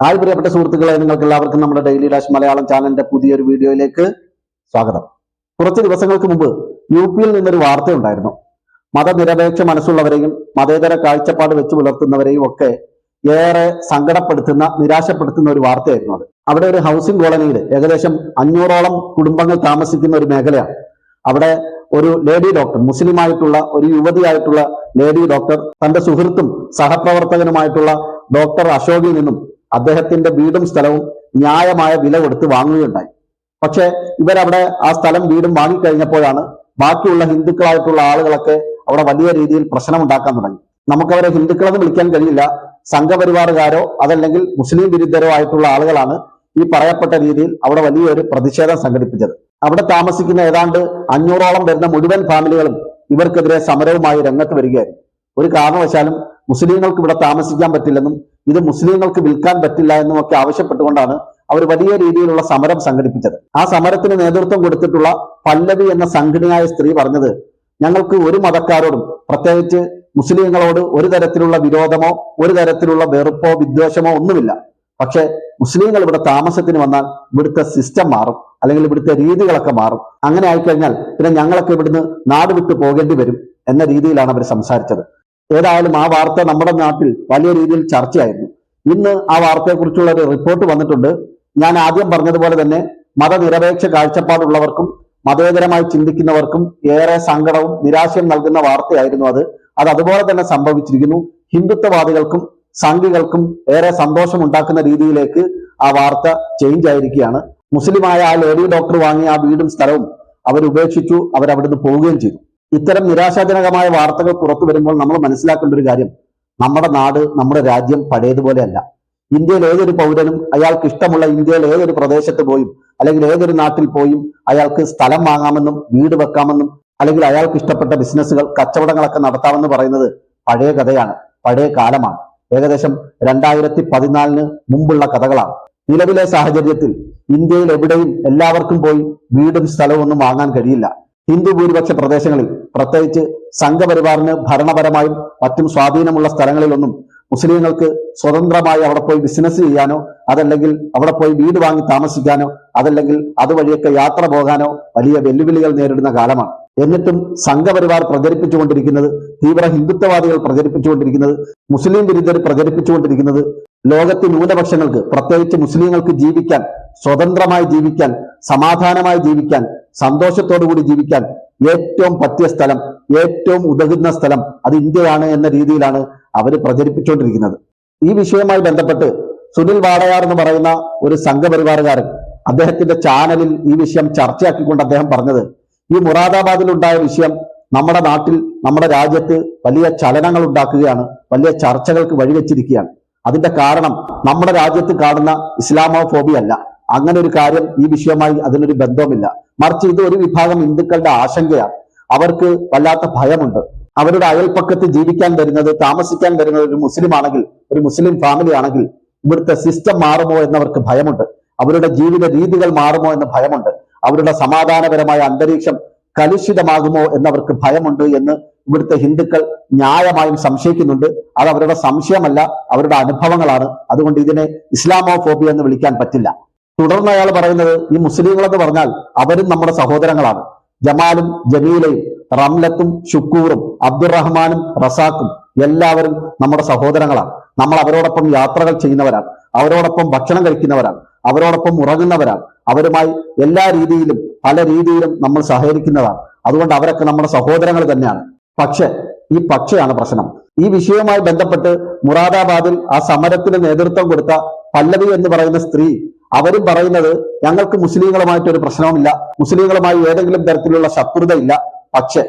Hi പ്രിയപ്പെട്ട സുഹൃത്തുക്കളെ നിങ്ങൾക്ക് എല്ലാവർക്കും നമ്മുടെ ഡെയിലി ഡാഷ് മലയാളം ചാനലിന്റെ പുതിയൊരു വീഡിയോയിലേക്ക് സ്വാഗതം. കുറച്ച് ദിവസങ്ങൾക്ക് മുമ്പ് യു പിയിൽ നിന്നൊരു വാർത്തയുണ്ടായിരുന്നു. മതനിരപേക്ഷ മനസ്സുള്ളവരെയും മതേതര കാഴ്ചപ്പാട് വെച്ച് പുലർത്തുന്നവരെയും ഒക്കെ ഏറെ സങ്കടപ്പെടുത്തുന്ന നിരാശപ്പെടുത്തുന്ന ഒരു വാർത്തയായിരുന്നു അത്. അവിടെ ഒരു ഹൗസിംഗ് കോളനിയിൽ ഏകദേശം അഞ്ഞൂറോളം കുടുംബങ്ങൾ താമസിക്കുന്ന ഒരു മേഖലയാണ്. അവിടെ ഒരു ലേഡി ഡോക്ടർ മുസ്ലിമായിട്ടുള്ള ഒരു യുവതിയായിട്ടുള്ള ലേഡി ഡോക്ടർ തന്റെ സുഹൃത്തും സഹപ്രവർത്തകനുമായിട്ടുള്ള ഡോക്ടർ അശോകിൽ നിന്നും അദ്ദേഹത്തിന്റെ വീടും സ്ഥലവും ന്യായമായ വില കൊടുത്ത് വാങ്ങുകയുണ്ടായി. പക്ഷെ ഇവരവിടെ ആ സ്ഥലം വീടും വാങ്ങിക്കഴിഞ്ഞപ്പോഴാണ് ബാക്കിയുള്ള ഹിന്ദുക്കളായിട്ടുള്ള ആളുകളൊക്കെ അവിടെ വലിയ രീതിയിൽ പ്രശ്നമുണ്ടാക്കാൻ തുടങ്ങി. നമുക്കവരെ ഹിന്ദുക്കളെന്ന് വിളിക്കാൻ കഴിയില്ല. സംഘപരിവാറുകാരോ അതല്ലെങ്കിൽ മുസ്ലിം വിരുദ്ധരോ ആയിട്ടുള്ള ആളുകളാണ് ഈ പറയപ്പെട്ട രീതിയിൽ അവിടെ വലിയൊരു പ്രതിഷേധം സംഘടിപ്പിച്ചത്. അവിടെ താമസിക്കുന്ന ഏതാണ്ട് അഞ്ഞൂറോളം വരുന്ന മുഴുവൻ ഫാമിലികളും ഇവർക്കെതിരെ സമരവുമായി രംഗത്ത് വരികയായിരുന്നു. ഒരു കാരണവശാലും മുസ്ലിങ്ങൾക്ക് ഇവിടെ താമസിക്കാൻ പറ്റില്ലെന്നും ഇത് മുസ്ലിങ്ങൾക്ക് വിൽക്കാൻ പറ്റില്ല എന്നും ഒക്കെ ആവശ്യപ്പെട്ടുകൊണ്ടാണ് അവർ വലിയ രീതിയിലുള്ള സമരം സംഘടിപ്പിച്ചത്. ആ സമരത്തിന് നേതൃത്വം കൊടുത്തിട്ടുള്ള പല്ലവി എന്ന സംഘടനയായ സ്ത്രീ പറഞ്ഞത് ഞങ്ങൾക്ക് ഒരു മതക്കാരോടും പ്രത്യേകിച്ച് മുസ്ലിങ്ങളോട് ഒരു തരത്തിലുള്ള വിരോധമോ ഒരു തരത്തിലുള്ള വെറുപ്പോ വിദ്വേഷമോ ഒന്നുമില്ല. പക്ഷെ മുസ്ലിങ്ങൾ ഇവിടെ താമസത്തിന് വന്നാൽ ഇവിടുത്തെ സിസ്റ്റം മാറും അല്ലെങ്കിൽ ഇവിടുത്തെ രീതികളൊക്കെ മാറും. അങ്ങനെ ആയിക്കഴിഞ്ഞാൽ പിന്നെ ഞങ്ങളൊക്കെ ഇവിടുന്ന് നാട് വിട്ടു പോകേണ്ടി വരും എന്ന രീതിയിലാണ് അവർ സംസാരിച്ചത്. ഏതായാലും ആ വാർത്ത നമ്മുടെ നാട്ടിൽ വലിയ രീതിയിൽ ചർച്ചയായിരുന്നു. ഇന്ന് ആ വാർത്തയെക്കുറിച്ചുള്ള ഒരു റിപ്പോർട്ട് വന്നിട്ടുണ്ട്. ഞാൻ ആദ്യം പറഞ്ഞതുപോലെ തന്നെ മതനിരപേക്ഷ കാഴ്ചപ്പാടുള്ളവർക്കും മതേതരമായി ചിന്തിക്കുന്നവർക്കും ഏറെ സങ്കടവും നിരാശയും നൽകുന്ന വാർത്തയായിരുന്നു അത്. അത് അതുപോലെ തന്നെ സംഭവിച്ചിരിക്കുന്നു. ഹിന്ദുത്വവാദികൾക്കും സംഘികൾക്കും ഏറെ സന്തോഷം ഉണ്ടാക്കുന്ന രീതിയിലേക്ക് ആ വാർത്ത ചേഞ്ച് ആയിരിക്കുകയാണ്. മുസ്ലിമായ ആ ലേഡി ഡോക്ടർ വാങ്ങിയ ആ വീടും സ്ഥലവും അവർ ഉപേക്ഷിച്ചു അവർ അവിടുന്ന് പോവുകയും ചെയ്തു. ഇത്തരം നിരാശാജനകമായ വാർത്തകൾ പുറത്തു വരുമ്പോൾ നമ്മൾ മനസ്സിലാക്കേണ്ട ഒരു കാര്യം നമ്മുടെ നാട് നമ്മുടെ രാജ്യം പഴയതുപോലെയല്ല. ഇന്ത്യയിൽ ഏതൊരു പൗരനും അയാൾക്ക് ഇഷ്ടമുള്ള ഇന്ത്യയിൽ ഏതൊരു പ്രദേശത്ത് പോയും അല്ലെങ്കിൽ ഏതൊരു നാട്ടിൽ പോയും അയാൾക്ക് സ്ഥലം വാങ്ങാമെന്നും വീട് വെക്കാമെന്നും അല്ലെങ്കിൽ അയാൾക്ക് ഇഷ്ടപ്പെട്ട ബിസിനസ്സുകൾ കച്ചവടങ്ങളൊക്കെ നടത്താമെന്ന് പറയുന്നത് പഴയ കഥയാണ് പഴയ കാലമാണ്. ഏകദേശം രണ്ടായിരത്തി പതിനാലിന് മുമ്പുള്ള കഥകളാണ്. നിലവിലെ സാഹചര്യത്തിൽ ഇന്ത്യയിൽ എവിടെയും എല്ലാവർക്കും പോയി വീടും സ്ഥലവും ഒന്നും വാങ്ങാൻ കഴിയില്ല. ഹിന്ദു ഭൂരിപക്ഷ പ്രദേശങ്ങളിൽ പ്രത്യേകിച്ച് സംഘപരിവാറിന് ഭരണപരമായും മറ്റും സ്വാധീനമുള്ള സ്ഥലങ്ങളിലൊന്നും മുസ്ലിങ്ങൾക്ക് സ്വതന്ത്രമായി അവിടെ പോയി ബിസിനസ് ചെയ്യാനോ അതല്ലെങ്കിൽ അവിടെ പോയി വീട് വാങ്ങി താമസിക്കാനോ അതല്ലെങ്കിൽ അതുവഴിയൊക്കെ യാത്ര പോകാനോ വലിയ വെല്ലുവിളികൾ നേരിടുന്ന കാലമാണ്. എന്നിട്ടും സംഘപരിവാർ പ്രചരിപ്പിച്ചുകൊണ്ടിരിക്കുന്നത് തീവ്ര ഹിന്ദുത്വവാദികൾ പ്രചരിപ്പിച്ചുകൊണ്ടിരിക്കുന്നത് മുസ്ലിം വിരുദ്ധർ പ്രചരിപ്പിച്ചുകൊണ്ടിരിക്കുന്നത് ലോകത്തെ ന്യൂനപക്ഷങ്ങൾക്ക് പ്രത്യേകിച്ച് മുസ്ലിങ്ങൾക്ക് ജീവിക്കാൻ സ്വതന്ത്രമായി ജീവിക്കാൻ സമാധാനമായി ജീവിക്കാൻ സന്തോഷത്തോടുകൂടി ജീവിക്കാൻ ഏറ്റവും പറ്റിയ സ്ഥലം ഏറ്റവും ഉതകുന്ന സ്ഥലം അത് ഇന്ത്യയാണ് എന്ന രീതിയിലാണ് അവർ പ്രചരിപ്പിച്ചുകൊണ്ടിരിക്കുന്നത്. ഈ വിഷയവുമായി ബന്ധപ്പെട്ട് സുനിൽ വാടയാർ എന്ന് പറയുന്ന ഒരു സംഘപരിവാറുകാരൻ അദ്ദേഹത്തിന്റെ ചാനലിൽ ഈ വിഷയം ചർച്ചയാക്കിക്കൊണ്ട് അദ്ദേഹം പറഞ്ഞത് ഈ മുറാദാബാദിൽ ഉണ്ടായ വിഷയം നമ്മുടെ നാട്ടിൽ നമ്മുടെ രാജ്യത്ത് വലിയ ചലനങ്ങൾ ഉണ്ടാക്കുകയാണ് വലിയ ചർച്ചകൾക്ക് വഴിവെച്ചിരിക്കുകയാണ്. അതിന്റെ കാരണം നമ്മുടെ രാജ്യത്ത് കാണുന്ന ഇസ്ലാമോ ഫോബി അല്ല അങ്ങനെ ഒരു കാര്യം ഈ വിഷയമായി അതിനൊരു ബന്ധവുമില്ല. മറിച്ച് ഇത് ഒരു വിഭാഗം ഹിന്ദുക്കളുടെ ആശങ്കയാണ്. അവർക്ക് വല്ലാത്ത ഭയമുണ്ട്. അവരുടെ അയൽപ്പക്കത്ത് ജീവിക്കാൻ വരുന്നത് താമസിക്കാൻ വരുന്നത് ഒരു മുസ്ലിം ആണെങ്കിൽ ഒരു മുസ്ലിം ഫാമിലി ആണെങ്കിൽ ഇവിടുത്തെ സിസ്റ്റം മാറുമോ എന്നവർക്ക് ഭയമുണ്ട്. അവരുടെ ജീവിത രീതികൾ മാറുമോ എന്ന് ഭയമുണ്ട്. അവരുടെ സമാധാനപരമായ അന്തരീക്ഷം കലുഷിതമാകുമോ എന്നവർക്ക് ഭയമുണ്ട് എന്ന് ഇവിടുത്തെ ഹിന്ദുക്കൾ ന്യായമായും സംശയിക്കുന്നുണ്ട്. അത് അവരുടെ സംശയമല്ല അവരുടെ അനുഭവങ്ങളാണ്. അതുകൊണ്ട് ഇതിനെ ഇസ്ലാമോ ഫോബിയ എന്ന് വിളിക്കാൻ പറ്റില്ല. തുടർന്ന് അയാൾ പറയുന്നത് ഈ മുസ്ലിങ്ങൾ എന്ന് പറഞ്ഞാൽ അവരും നമ്മുടെ സഹോദരങ്ങളാണ്. ജമാലും ജമീലയും റംലത്തും ഷുക്കൂറും അബ്ദുറഹ്മാനും റസാഖും എല്ലാവരും നമ്മുടെ സഹോദരങ്ങളാണ്. നമ്മൾ അവരോടൊപ്പം യാത്രകൾ ചെയ്യുന്നവരാണ്. അവരോടൊപ്പം ഭക്ഷണം കഴിക്കുന്നവരാണ്. അവരോടൊപ്പം ഉറങ്ങുന്നവരാണ്. അവരുമായി എല്ലാ രീതിയിലും പല രീതിയിലും നമ്മൾ സഹകരിക്കുന്നതാണ്. അതുകൊണ്ട് അവരൊക്കെ നമ്മുടെ സഹോദരങ്ങൾ തന്നെയാണ്. പക്ഷെ ഈ പക്ഷയാണ് പ്രശ്നം. ഈ വിഷയവുമായി ബന്ധപ്പെട്ട് മുറാദാബാദിൽ ആ സമരത്തിന് നേതൃത്വം കൊടുത്ത പല്ലവി എന്ന് പറയുന്ന സ്ത്രീ അവരും പറയുന്നത് ഞങ്ങൾക്ക് മുസ്ലിങ്ങളുമായിട്ട് ഒരു പ്രശ്നവുമില്ല. മുസ്ലിങ്ങളുമായി ഏതെങ്കിലും തരത്തിലുള്ള ശത്രുതയില്ല. പക്ഷെ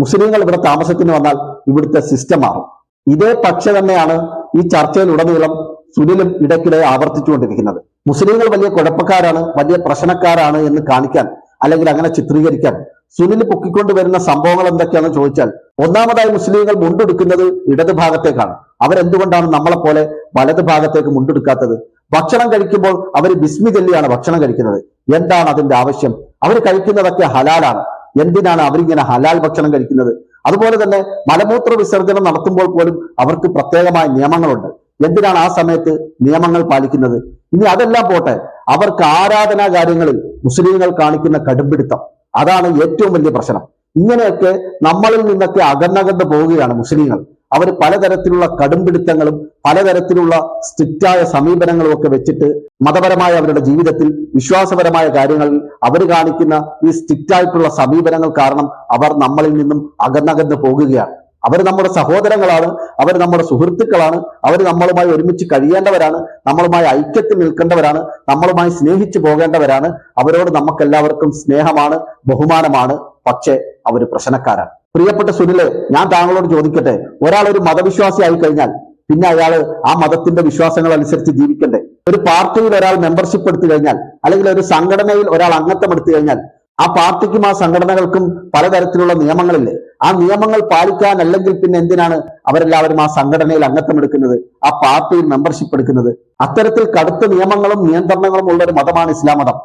മുസ്ലിങ്ങൾ ഇവിടെ താമസത്തിന് വന്നാൽ ഇവിടുത്തെ സിസ്റ്റം മാറും. ഇതേ പക്ഷ തന്നെയാണ് ഈ ചർച്ചയിൽ ഉടനീളം സുനിലും ഇടയ്ക്കിടെ ആവർത്തിച്ചുകൊണ്ടിരിക്കുന്നത്. മുസ്ലിങ്ങൾ വലിയ കുഴപ്പക്കാരാണ് വലിയ പ്രശ്നക്കാരാണ് എന്ന് കാണിക്കാൻ അല്ലെങ്കിൽ അങ്ങനെ ചിത്രീകരിക്കാൻ സുനിൽ പൊക്കിക്കൊണ്ട് വരുന്ന സംഭവങ്ങൾ എന്തൊക്കെയാണെന്ന് ചോദിച്ചാൽ ഒന്നാമതായി മുസ്ലിങ്ങൾ മുണ്ടെടുക്കുന്നത് ഇടതുഭാഗത്തേക്കാണ്. അവരെന്തുകൊണ്ടാണ് നമ്മളെ പോലെ വലത് ഭാഗത്തേക്ക് മുണ്ടെടുക്കാത്തത്? ഭക്ഷണം കഴിക്കുമ്പോൾ അവർ ബിസ്മി ചൊല്ലിയാണ് ഭക്ഷണം കഴിക്കുന്നത്. എന്താണ് അതിന്റെ ആവശ്യം? അവർ കഴിക്കുന്നതൊക്കെ ഹലാലാണ്. എന്തിനാണ് അവരിങ്ങനെ ഹലാൽ ഭക്ഷണം കഴിക്കുന്നത്? അതുപോലെ തന്നെ മലമൂത്ര വിസർജനം നടത്തുമ്പോൾ പോലും അവർക്ക് പ്രത്യേകമായ നിയമങ്ങളുണ്ട്. എന്തിനാണ് ആ സമയത്ത് നിയമങ്ങൾ പാലിക്കുന്നത്? ഇനി അതെല്ലാം പോട്ടെ. അവർക്ക് ആരാധനാ കാര്യങ്ങളിൽ മുസ്ലിങ്ങൾ കാണിക്കുന്ന കടുംപിടുത്തം. അതാണ് ഏറ്റവും വലിയ പ്രശ്നം. ഇങ്ങനെയൊക്കെ നമ്മളിൽ നിന്നൊക്കെ അകന്നകന്ന് പോവുകയാണ് മുസ്ലിങ്ങൾ. അവർ പലതരത്തിലുള്ള കടുംപിടുത്തങ്ങളും പലതരത്തിലുള്ള സ്ട്രിക്റ്റായ സമീപനങ്ങളും ഒക്കെ വെച്ചിട്ട് മതപരമായ അവരുടെ ജീവിതത്തിൽ വിശ്വാസപരമായ കാര്യങ്ങളിൽ അവർ കാണിക്കുന്ന ഈ സ്ട്രിക്റ്റായിട്ടുള്ള സമീപനങ്ങൾ കാരണം അവർ നമ്മളിൽ നിന്നും അകന്നകന്ന് പോകുകയാണ്. അവർ നമ്മുടെ സഹോദരങ്ങളാണ് അവർ നമ്മുടെ സുഹൃത്തുക്കളാണ് അവർ നമ്മളുമായി ഒരുമിച്ച് കഴിയേണ്ടവരാണ് നമ്മളുമായി ഐക്യത്തിൽ നിൽക്കേണ്ടവരാണ് നമ്മളുമായി സ്നേഹിച്ചു പോകേണ്ടവരാണ്. അവരോട് നമുക്കെല്ലാവർക്കും സ്നേഹമാണ് ബഹുമാനമാണ്. പക്ഷേ അവർ പ്രശ്നക്കാരാണ്. പ്രിയപ്പെട്ട സുനിലെ ഞാൻ താങ്കളോട് ചോദിക്കട്ടെ. ഒരാൾ ഒരു മതവിശ്വാസി ആയി കഴിഞ്ഞാൽ പിന്നെ അയാൾ ആ മതത്തിന്റെ വിശ്വാസങ്ങൾ അനുസരിച്ച് ജീവിക്കണ്ടേ? ഒരു പാർട്ടിയിൽ ഒരാൾ മെമ്പർഷിപ്പ് എടുത്തു കഴിഞ്ഞാൽ അല്ലെങ്കിൽ ഒരു സംഘടനയിൽ ഒരാൾ അംഗത്വം എടുത്തു കഴിഞ്ഞാൽ ആ പാർട്ടിക്കും ആ സംഘടനകൾക്കും പലതരത്തിലുള്ള നിയമങ്ങളില്ലേ? ആ നിയമങ്ങൾ പാലിക്കാൻ അല്ലെങ്കിൽ പിന്നെ എന്തിനാണ് അവരെല്ലാവരും ആ സംഘടനയിൽ അംഗത്വം എടുക്കുന്നത് ആ പാർട്ടിയിൽ മെമ്പർഷിപ്പ് എടുക്കുന്നത്? അത്തരത്തിൽ കടുത്ത നിയമങ്ങളും നിയന്ത്രണങ്ങളും ഉള്ള ഒരു മതമാണ് ഇസ്ലാം മതം.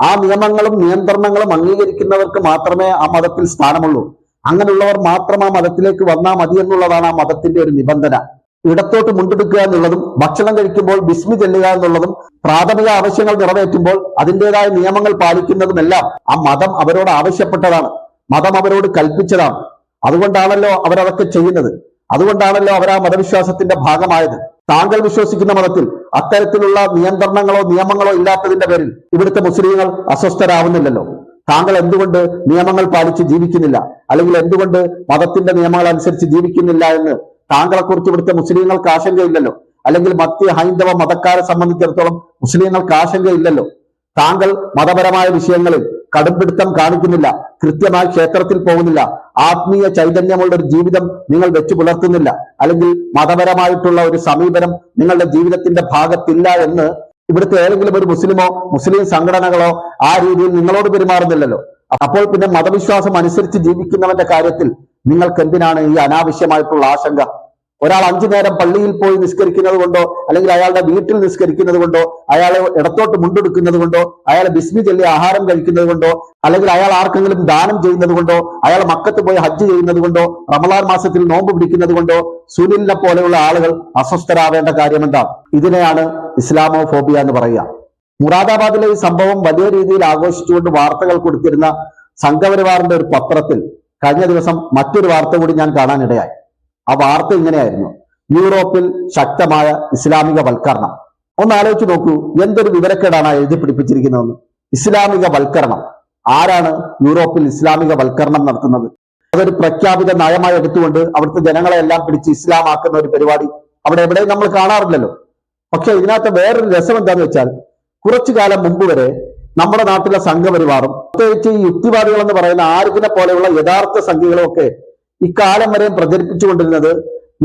ആ നിയമങ്ങളും നിയന്ത്രണങ്ങളും അംഗീകരിക്കുന്നവർക്ക് മാത്രമേ ആ മതത്തിൽ സ്ഥാനമുള്ളൂ. അങ്ങനെയുള്ളവർ മാത്രം ആ മതത്തിലേക്ക് വന്നാൽ മതി എന്നുള്ളതാണ് ആ മതത്തിന്റെ ഒരു നിബന്ധന. ഇടത്തോട്ട് മുണ്ടെടുക്കുക എന്നുള്ളതും ഭക്ഷണം കഴിക്കുമ്പോൾ ബിസ്മി ചെല്ലുക എന്നുള്ളതും പ്രാഥമിക ആവശ്യങ്ങൾ നിറവേറ്റുമ്പോൾ അതിന്റെതായ നിയമങ്ങൾ പാലിക്കുന്നതുമെല്ലാം ആ മതം അവരോട് ആവശ്യപ്പെട്ടതാണ്. മതം അവരോട് കൽപ്പിച്ചതാണ്. അതുകൊണ്ടാണല്ലോ അവരതൊക്കെ ചെയ്യുന്നത്. അതുകൊണ്ടാണല്ലോ അവർ ആ മതവിശ്വാസത്തിന്റെ ഭാഗമായത്. താങ്കൾ വിശ്വസിക്കുന്ന മതത്തിൽ അത്തരത്തിലുള്ള നിയന്ത്രണങ്ങളോ നിയമങ്ങളോ ഇല്ലാത്തതിന്റെ പേരിൽ ഇവിടുത്തെ മുസ്ലിങ്ങൾ അസ്വസ്ഥരാവുന്നില്ലല്ലോ. താങ്കൾ എന്തുകൊണ്ട് നിയമങ്ങൾ പാലിച്ച് ജീവിക്കുന്നില്ല? അല്ലെങ്കിൽ എന്തുകൊണ്ട് മതത്തിന്റെ നിയമങ്ങൾ അനുസരിച്ച് ജീവിക്കുന്നില്ല എന്ന് താങ്കളെ കുറിച്ച് ഇവിടുത്തെ മുസ്ലിങ്ങൾക്ക് ആശങ്കയില്ലല്ലോ? അല്ലെങ്കിൽ മധ്യ ഹൈന്ദവ മതക്കാരെ സംബന്ധിച്ചിടത്തോളം മുസ്ലിങ്ങൾക്ക് ആശങ്കയില്ലല്ലോ? താങ്കൾ മതപരമായ വിഷയങ്ങളിൽ കടുംപിടുത്തം കാണിക്കുന്നില്ല കൃത്യമായി ക്ഷേത്രത്തിൽ പോകുന്നില്ല ആത്മീയ ചൈതന്യമുള്ള ഒരു ജീവിതം നിങ്ങൾ വെച്ചു പുലർത്തുന്നില്ല അല്ലെങ്കിൽ മതപരമായിട്ടുള്ള ഒരു സമീപനം നിങ്ങളുടെ ജീവിതത്തിന്റെ ഭാഗത്തില്ല എന്ന് ഇവിടുത്തെ ഏതെങ്കിലും ഒരു മുസ്ലിമോ മുസ്ലിം സംഘടനകളോ ആ രീതിയിൽ നിങ്ങളോട് പെരുമാറുന്നില്ലല്ലോ. അപ്പോൾ പിന്നെ മതവിശ്വാസം അനുസരിച്ച് ജീവിക്കുന്നവന്റെ കാര്യത്തിൽ നിങ്ങൾക്ക് എന്തിനാണ് ഈ അനാവശ്യമായിട്ടുള്ള ആശങ്ക? ഒരാൾ അഞ്ചു നേരം പള്ളിയിൽ പോയി നിസ്കരിക്കുന്നത് കൊണ്ടോ അല്ലെങ്കിൽ അയാളുടെ വീട്ടിൽ നിസ്കരിക്കുന്നത് കൊണ്ടോ അയാളെ ഇടത്തോട്ട് മുണ്ടെടുക്കുന്നത് കൊണ്ടോ അയാളെ ബിസ്മി ചൊല്ലി ആഹാരം കഴിക്കുന്നത് കൊണ്ടോ അല്ലെങ്കിൽ അയാൾ ആർക്കെങ്കിലും ദാനം ചെയ്യുന്നത് കൊണ്ടോ അയാൾ മക്കത്ത് പോയി ഹജ്ജ് ചെയ്യുന്നത് കൊണ്ടോ റമലാൻ മാസത്തിൽ നോമ്പ് പിടിക്കുന്നത് കൊണ്ടോ സുനിലിനെ പോലെയുള്ള ആളുകൾ അസ്വസ്ഥരാവേണ്ട കാര്യമെന്താണ് ഇതിനെയാണ് ഇസ്ലാമോ ഫോബിയ എന്ന് പറയുക. മുറാദാബാദിലെ ഈ സംഭവം വലിയ രീതിയിൽ ആഘോഷിച്ചുകൊണ്ട് വാർത്തകൾ കൊടുത്തിരുന്ന സംഘപരിവാറിന്റെ ഒരു പത്രത്തിൽ കഴിഞ്ഞ ദിവസം മറ്റൊരു വാർത്ത കൂടി ഞാൻ കാണാനിടയായി. ആ വാർത്ത ഇങ്ങനെയായിരുന്നു. യൂറോപ്പിൽ ശക്തമായ ഇസ്ലാമിക വൽക്കരണം. ഒന്ന് ആലോചിച്ച് നോക്കൂ എന്തൊരു വിവരക്കേടാണ് എഴുതി പിടിപ്പിച്ചിരിക്കുന്നതെന്ന്. ഇസ്ലാമിക വൽക്കരണം. ആരാണ് യൂറോപ്പിൽ ഇസ്ലാമിക വൽക്കരണം നടത്തുന്നത്? അതൊരു പ്രഖ്യാപിത നയമായി എടുത്തുകൊണ്ട് അവിടുത്തെ ജനങ്ങളെ എല്ലാം പിടിച്ച് ഇസ്ലാമാക്കുന്ന ഒരു പരിപാടി അവിടെ എവിടെയും നമ്മൾ കാണാറില്ലല്ലോ. പക്ഷെ ഇതിനകത്ത് വേറൊരു രസം എന്താന്ന് വെച്ചാൽ കുറച്ചു കാലം മുമ്പ് വരെ നമ്മുടെ നാട്ടിലെ സംഘപരിവാറും പ്രത്യേകിച്ച് ഈ യുക്തിവാദികൾ എന്ന് പറയുന്ന ആരിഫിനെ പോലെയുള്ള യഥാർത്ഥ സംഖ്യകളും ഒക്കെ ഇക്കാലം വരെ പ്രചരിപ്പിച്ചുകൊണ്ടിരുന്നത്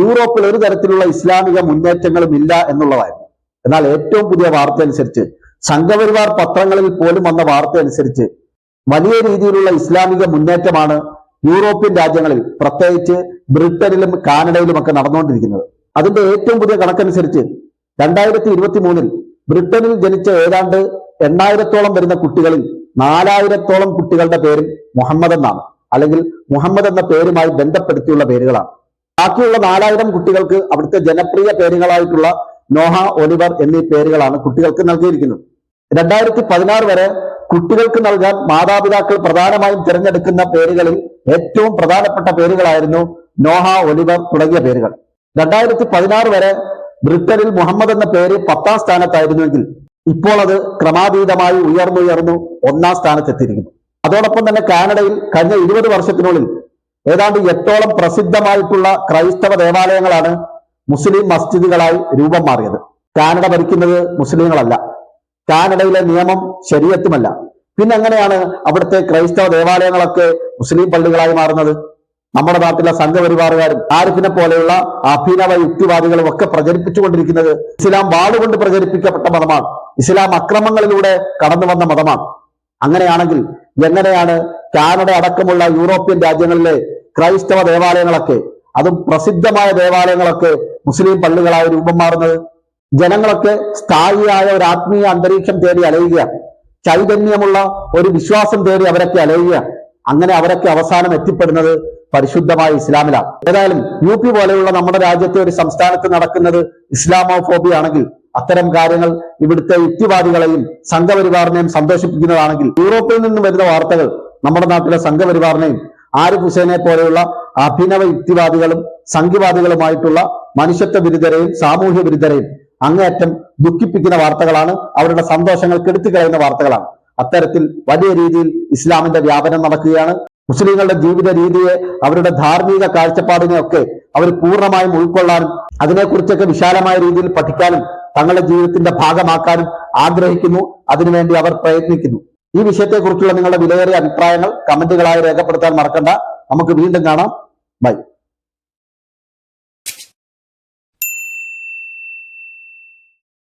യൂറോപ്പിൽ ഒരു തരത്തിലുള്ള ഇസ്ലാമിക മുന്നേറ്റങ്ങളും ഇല്ല എന്നുള്ളതായിരുന്നു. എന്നാൽ ഏറ്റവും പുതിയ വാർത്ത അനുസരിച്ച് സംഘപരിവാർ പത്രങ്ങളിൽ പോലും വന്ന വാർത്ത അനുസരിച്ച് വലിയ രീതിയിലുള്ള ഇസ്ലാമിക മുന്നേറ്റമാണ് യൂറോപ്യൻ രാജ്യങ്ങളിൽ പ്രത്യേകിച്ച് ബ്രിട്ടനിലും കാനഡയിലും ഒക്കെ നടന്നുകൊണ്ടിരിക്കുന്നത്. അതിന്റെ ഏറ്റവും പുതിയ കണക്കനുസരിച്ച് രണ്ടായിരത്തി ഇരുപത്തി മൂന്നിൽ ബ്രിട്ടനിൽ ജനിച്ച ഏതാണ്ട് എണ്ണായിരത്തോളം വരുന്ന കുട്ടികളിൽ നാലായിരത്തോളം കുട്ടികളുടെ പേര് മുഹമ്മദ് എന്നാണ്. അല്ലെങ്കിൽ മുഹമ്മദ് എന്ന പേരുമായി ബന്ധപ്പെടുത്തിയുള്ള പേരുകളാണ്. ബാക്കിയുള്ള നാലായിരം കുട്ടികൾക്ക് അവിടുത്തെ ജനപ്രിയ പേരുകളായിട്ടുള്ള നോഹ ഒലിവർ എന്നീ പേരുകളാണ് കുട്ടികൾക്ക് നൽകിയിരിക്കുന്നത്. രണ്ടായിരത്തി പതിനാറ് വരെ കുട്ടികൾക്ക് നൽകാൻ മാതാപിതാക്കൾ പ്രധാനമായും തിരഞ്ഞെടുക്കുന്ന പേരുകളിൽ ഏറ്റവും പ്രധാനപ്പെട്ട പേരുകളായിരുന്നു നോഹ ഒലിവർ തുടങ്ങിയ പേരുകൾ. രണ്ടായിരത്തി പതിനാറ് വരെ ബ്രിട്ടനിൽ മുഹമ്മദ് എന്ന പേര് പത്താം സ്ഥാനത്തായിരുന്നുവെങ്കിൽ ഇപ്പോൾ അത് ക്രമാതീതമായി ഉയർന്നുയർന്നു ഒന്നാം സ്ഥാനത്തെത്തിയിരിക്കുന്നു. അതോടൊപ്പം തന്നെ കാനഡയിൽ കഴിഞ്ഞ ഇരുപത് വർഷത്തിനുള്ളിൽ ഏതാണ്ട് എട്ടോളം പ്രസിദ്ധമായിട്ടുള്ള ക്രൈസ്തവ ദേവാലയങ്ങളാണ് മുസ്ലിം മസ്ജിദുകളായി രൂപം മാറിയത്. കാനഡ ഭരിക്കുന്നത് മുസ്ലിങ്ങളല്ല. കാനഡയിലെ നിയമം ശരിയത്തുമല്ല പിന്നെ എങ്ങനെയാണ് അവിടുത്തെ ക്രൈസ്തവ ദേവാലയങ്ങളൊക്കെ മുസ്ലിം പള്ളികളായി മാറുന്നത്? നമ്മുടെ നാട്ടിലെ സംഘപരിവാറുകാരും ആരിഫിനെ പോലെയുള്ള അഭിനവ യുക്തിവാദികളും ഒക്കെ പ്രചരിപ്പിച്ചുകൊണ്ടിരിക്കുന്നത് ഇസ്ലാം വാളുകൊണ്ട് പ്രചരിപ്പിക്കപ്പെട്ട മതമാണ്. ഇസ്ലാം അക്രമങ്ങളിലൂടെ കടന്നു വന്ന മതമാണ്. അങ്ങനെയാണെങ്കിൽ എങ്ങനെയാണ് കാനഡ അടക്കമുള്ള യൂറോപ്യൻ രാജ്യങ്ങളിലെ ക്രൈസ്തവ ദേവാലയങ്ങളൊക്കെ അതും പ്രസിദ്ധമായ ദേവാലയങ്ങളൊക്കെ മുസ്ലിം പള്ളികളായി രൂപം മാറുന്നത്? ജനങ്ങളൊക്കെ സ്ഥായിയായ ഒരു ആത്മീയ അന്തരീക്ഷം തേടി അലയുക. ചൈതന്യമുള്ള ഒരു വിശ്വാസം തേടി അവരൊക്കെ അലയുക. അങ്ങനെ അവരൊക്കെ അവസാനം എത്തിപ്പെടുന്നത് പരിശുദ്ധമായ ഇസ്ലാമിലാണ്. ഏതായാലും യു പി പോലെയുള്ള നമ്മുടെ രാജ്യത്തെ ഒരു സംസ്ഥാനത്ത് നടക്കുന്നത് ഇസ്ലാമോ ആണെങ്കിൽ അത്തരം കാര്യങ്ങൾ ഇവിടുത്തെ യുക്തിവാദികളെയും സംഘപരിവാറിനെയും സന്തോഷിപ്പിക്കുന്നതാണെങ്കിൽ യൂറോപ്പിൽ നിന്നും വരുന്ന വാർത്തകൾ നമ്മുടെ നാട്ടിലെ സംഘപരിവാറിനെയും ആരിഫ് ഹുസൈനെ പോലെയുള്ള അഭിനവ യുക്തിവാദികളും സംഘിവാദികളുമായിട്ടുള്ള മനുഷ്യത്വ വിരുദ്ധരെയും സാമൂഹ്യ വിരുദ്ധരെയും അങ്ങേയറ്റം ദുഃഖിപ്പിക്കുന്ന വാർത്തകളാണ്. അവരുടെ സന്തോഷങ്ങൾ കെടുത്തി കളയുന്ന വാർത്തകളാണ്. അത്തരത്തിൽ വലിയ രീതിയിൽ ഇസ്ലാമിന്റെ വ്യാപനം നടക്കുകയാണ്. മുസ്ലിങ്ങളുടെ ജീവിത രീതിയെ അവരുടെ ധാർമ്മിക കാഴ്ചപ്പാടിനെ ഒക്കെ അവർ പൂർണമായും ഉൾക്കൊള്ളാനും അതിനെക്കുറിച്ചൊക്കെ വിശാലമായ രീതിയിൽ പഠിക്കാനും തങ്ങളുടെ ജീവിതത്തിന്റെ ഭാഗമാക്കാനും ആഗ്രഹിക്കുന്നു. അതിനുവേണ്ടി അവർ പ്രയത്നിക്കുന്നു. ഈ വിഷയത്തെക്കുറിച്ചുള്ള നിങ്ങളുടെ വിലയേറിയ അഭിപ്രായങ്ങൾ കമന്റുകളായി രേഖപ്പെടുത്താൻ മറക്കണ്ട. നമുക്ക് വീണ്ടും കാണാം. ബൈ.